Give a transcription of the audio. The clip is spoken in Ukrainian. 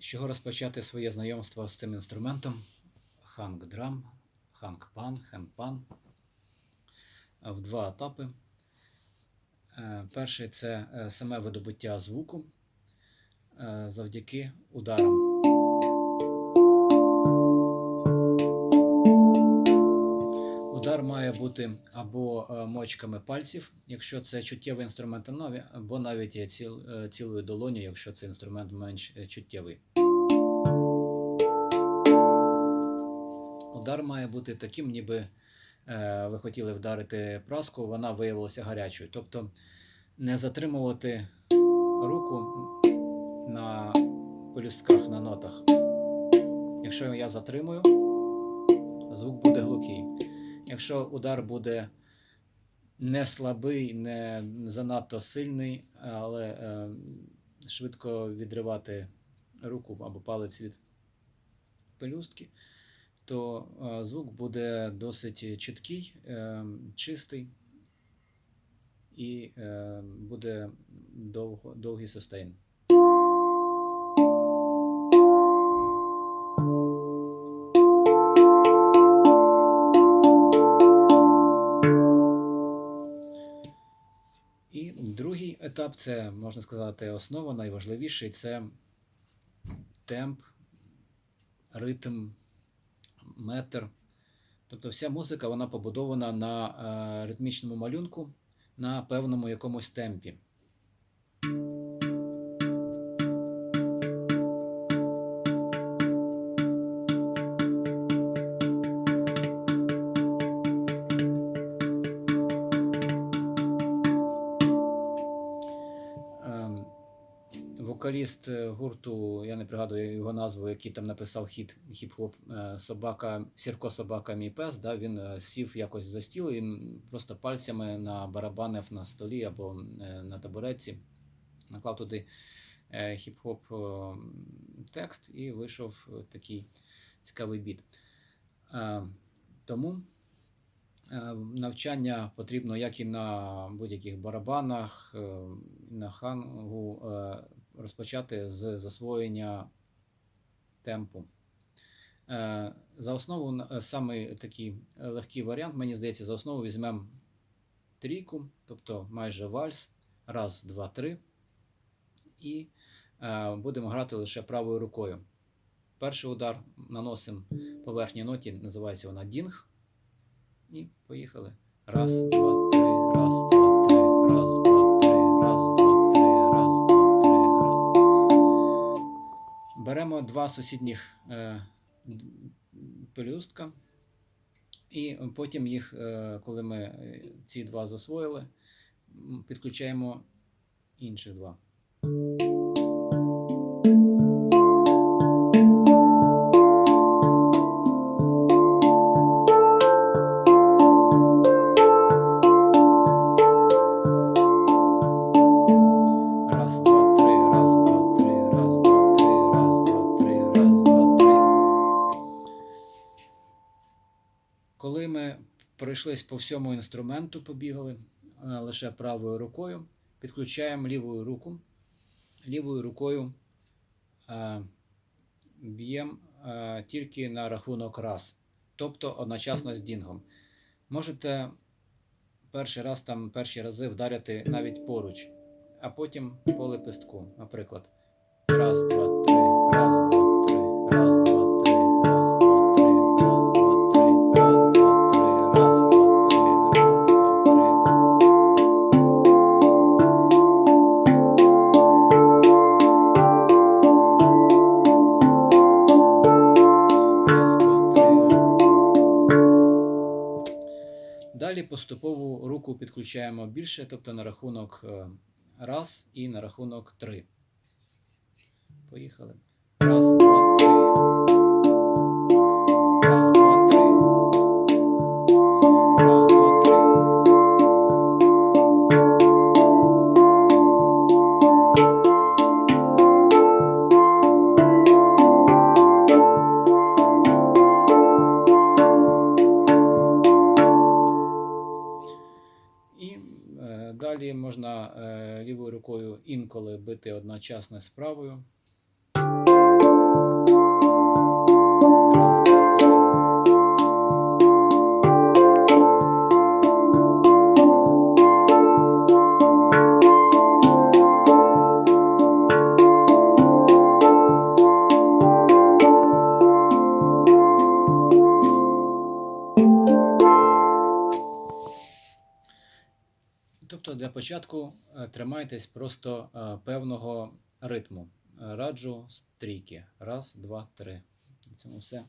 З чого розпочати своє знайомство з цим інструментом? Ханг-драм, ханг-пан, хен-пан в два етапи. Е, Перший це е, саме видобуття звуку е, завдяки ударам. Удар має бути або е, мочками пальців, якщо це чуттєвий інструмент, або навіть е, цілою долоні, якщо це інструмент менш е, чуттєвий. Удар має бути таким, ніби е, ви хотіли вдарити праску, вона виявилася гарячою. Тобто не затримувати руку на пелюстках, на нотах. Якщо я затримую, звук буде глухий. Якщо удар буде не слабий, не занадто сильний, але е, швидко відривати руку або палець від пелюстки, то е, звук буде досить чіткий, е, чистий і е, буде довго, довгий сустейн. І другий етап це, можна сказати, основа найважливіший це темп, ритм, метр. Тобто вся музика вона побудована на е, ритмічному малюнку на певному якомусь темпі. Вокаліст е, гурту, я не пригадую його назву, який там написав хіт хіп-хоп е, собака, Сірко собака мій пес. Да, він е, сів якось за стіл і просто пальцями на барабанив на столі або на табуретці, наклав туди хіп-хоп текст і вийшов такий цікавий біт. Тому навчання потрібно як і на будь-яких барабанах, на хангу розпочати з засвоєння темпу. Е, За основу е, такий легкий варіант, мені здається, за основу візьмемо трійку, тобто майже вальс. Раз, два, три. І е, будемо грати лише правою рукою. Перший удар наносимо по верхній ноті, називається вона дінг. І поїхали. Раз, два, три, раз, два, три, раз, два, два сусідніх е, пелюстка, і потім їх, е, коли ми е, ці два засвоїли, підключаємо інші два. Пройшлись по всьому інструменту, побігали е, лише правою рукою, підключаємо лівою руку. Лівою рукою е, б'ємо е, тільки на рахунок раз, тобто одночасно з дінгом. Можете перший раз там перші рази вдарити навіть поруч а потім по лепестку. Наприклад, раз, два, Далі поступово руку підключаємо більше, тобто на рахунок е, раз і на рахунок три. Поїхали. Далі можна е, лівою рукою інколи бити одночасно з правою. Початку е, тримайтесь просто е, певного ритму. Е, Раджу стрійки. Раз, два, три. На цьому все.